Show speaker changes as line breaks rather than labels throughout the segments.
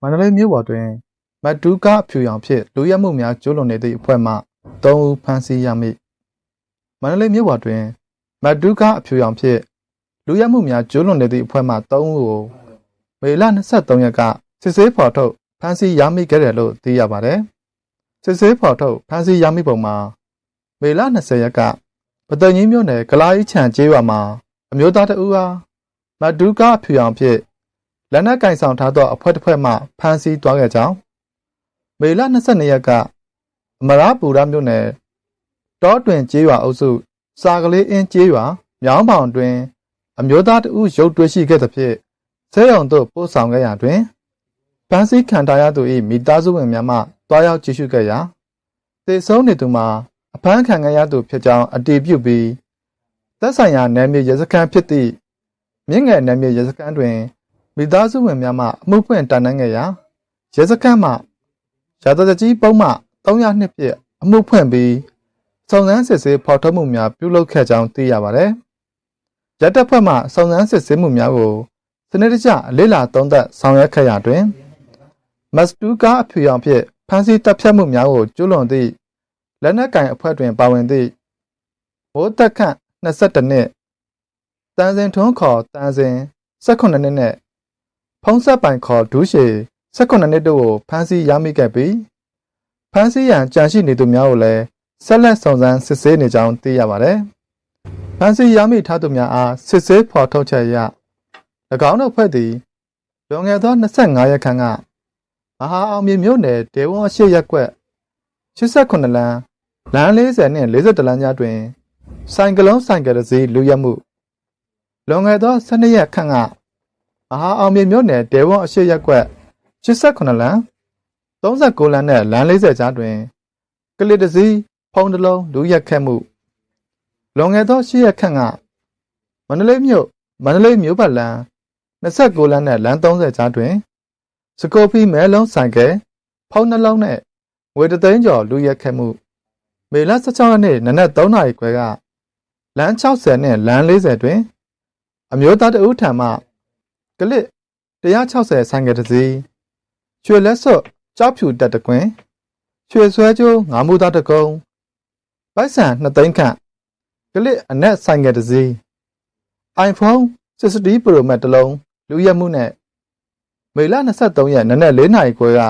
မန္တလေးမြို့ပေါ်တွင်မတ်တူးကားအဖြူရောင်ဖြင့်လူရဲမှုများကျူးလွန်နေသည့်အဖွဲ့မှ၃ဦးဖမ်းဆီးရမိမန္တလေးမြို့ပေါ်တွင်မတ်တူးကားအဖြူရောင်ဖြင့်လူရဲမှုများကျူးလွန်နေသည့်အဖွဲ့မှ၃ဦးကိုမေလ23ရက်ကစစ်ဆေးဖော်ထုတ်ဖမ်းဆီးရမိခဲ့တယ်လို့သိရပါတယ်စစ်ဆေးဖော်ထုတ်ဖမ်းဆီးရမိပုံမှာမေလ20ရက်ကပသိမ်ကြီးမြို့နယ်ကလာကြီးချံကျေးရွာမှာအမျိုးသားတဦးအားမတ်တူးကားအဖြူရောင်ဖြင့် လက်နက်ကင်ဆောင်ထားသောအဖွဲ့တစ်ဖွဲ့မှဖမ်းဆီးသွားခဲ့ကြောင်းမေလ22ရက်ကအမရပူရမြို့နယ်တောတွင်ကျေးရွာအုပ်စု စာကလေးအင်းကျေးရွာမြောင်းပေါင်တွင် အမျိုးသားတဦးရုပ်တွေ့ရှိခဲ့သဖြင့်ဆဲရုံသို့ပို့ဆောင်ခဲ့ရာတွင်ဖမ်းဆီးခံထားရသူ၏မိသားစုဝင်များမှတွားရောက်ကြည့်ရှုခဲ့ရာသေဆုံးနေသူမှာအဖမ်းခံခဲ့ရသူဖြစ်ကြောင်းအတည်ပြုပြီးသက်ဆိုင်ရာနယ်မြေရဲစခန်းဖြစ်သည့်မြင့်ငယ်နယ်မြေရဲစခန်းတွင် မိသားစုဝင်များမှအမှုဖွင့်တိုင်တန်းခဲ့ရာရဲစခန်းမှရာဇသကြီးပုံမှ302ပြည့်အမှုဖွင့်ပြီးစုံစမ်းစစ်ဆေးဖော်ထုတ်မှုများပြုလုပ်ခဲ့ကြောင်းသိရပါတယ်။ရပ်တပ်ဖွဲ့မှစုံစမ်းစစ်ဆေးမှုများကိုစနစ်တကျလေ့လာသုံးသပ်ဆောင်ရွက်ခဲ့ရာတွင်မတ်တူကာအဖြူရောင်ဖြင့်ဖမ်းဆီးတပ်ဖြတ်မှုများကိုကျူးလွန်သည့်လက်နက်ကင်အဖွဲ့တွင်ပါဝင်သည့်ဘိုးသက်ခန့်22နှစ်တန်စင်ထွန်းခေါ်တန်စင်18နှစ်နဲ့ ဖုံးဆက်ပိုင်ခေါ်ဒူးရှည်18နှစ်တို့ကိုဖမ်းဆီးရမိခဲ့ပြီးဖမ်းဆီးရန်ကြံရှိနေသူများကိုလည်းဆက်လက်စုံစမ်းစစ်ဆေးနေကြောင်းသိရပါတယ်။ဖမ်းဆီးရမိထားသူများအားစစ်ဆေးဖော်ထုတ်ချက်အရ၎င်းတို့ဖွဲ့သည်လွန်ခဲ့သော25ရက်ခန့်ကမဟာအောင်မြေမြို့နယ်ဒေဝွန်အရှိရက်ကွက်89လမ်းလမ်း40နဲ့42လမ်းကြားတွင် ဆိုင်ကလုံးဆိုင်ကယ်တစ်စီးလူရက်မှုလွန်ခဲ့သော12ရက်ခန့်က မဟာအောင်မြေမြို့နယ်ဒေဝွန်အရှိရက်ကွက်89လမ်း39လမ်းနဲ့လမ်း40ကြားတွင်ကလစ်တစ်စီးဖုံးတစ်လုံးလူရက်ခဲ့မှုလွန်ခဲ့သော10ရက်ခန့်ကမန္တလေးမြို့မန္တလေးမြို့ပတ်လမ်း29လမ်းနဲ့လမ်း30ကြားတွင်စကိုပီမဲလုံးဆိုင်ကယ်ဖုံးနှလုံးနဲ့ငွေတသိန်းကျော်လူရက်ခဲ့မှုမေလ16ရက်နေ့နနက်3နာရီခွဲကလမ်း60နဲ့လမ်း40တွင် အမျိုးသားတဦးထံမှ ကလစ်160ဆိုင်ကယ်တစ်စီးရွှေလက်စွပ်ကြောက်ဖြူတက်တကွင်းရွှေဆွဲကျိုးငါးမူသားတကုံပိုက်ဆံ2သိန်းခန့်ကလစ်အနက်ဆိုင်ကယ်တစ်စီး iPhone 60 Pro Max တစ်လုံးလူရက်မှုနဲ့မေလ23ရက်နနက်4နာရီခွဲက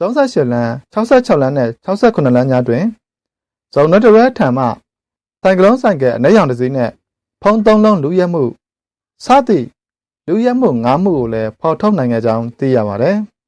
38လမ်း66လမ်းနဲ့68လမ်းများတွင်ဇုံနတရဲထံမှဆိုင်ကလုံးဆိုင်ကယ်အနက်ရောင်တစ်စီးနဲ့ဖုံးသုံးလုံးလူရက်မှုစသည့် လူရက်မှု၅မှုကိုလည်းဖော်ထုတ်နိုင်ခဲ့ကြောင်းသိရပါတယ်။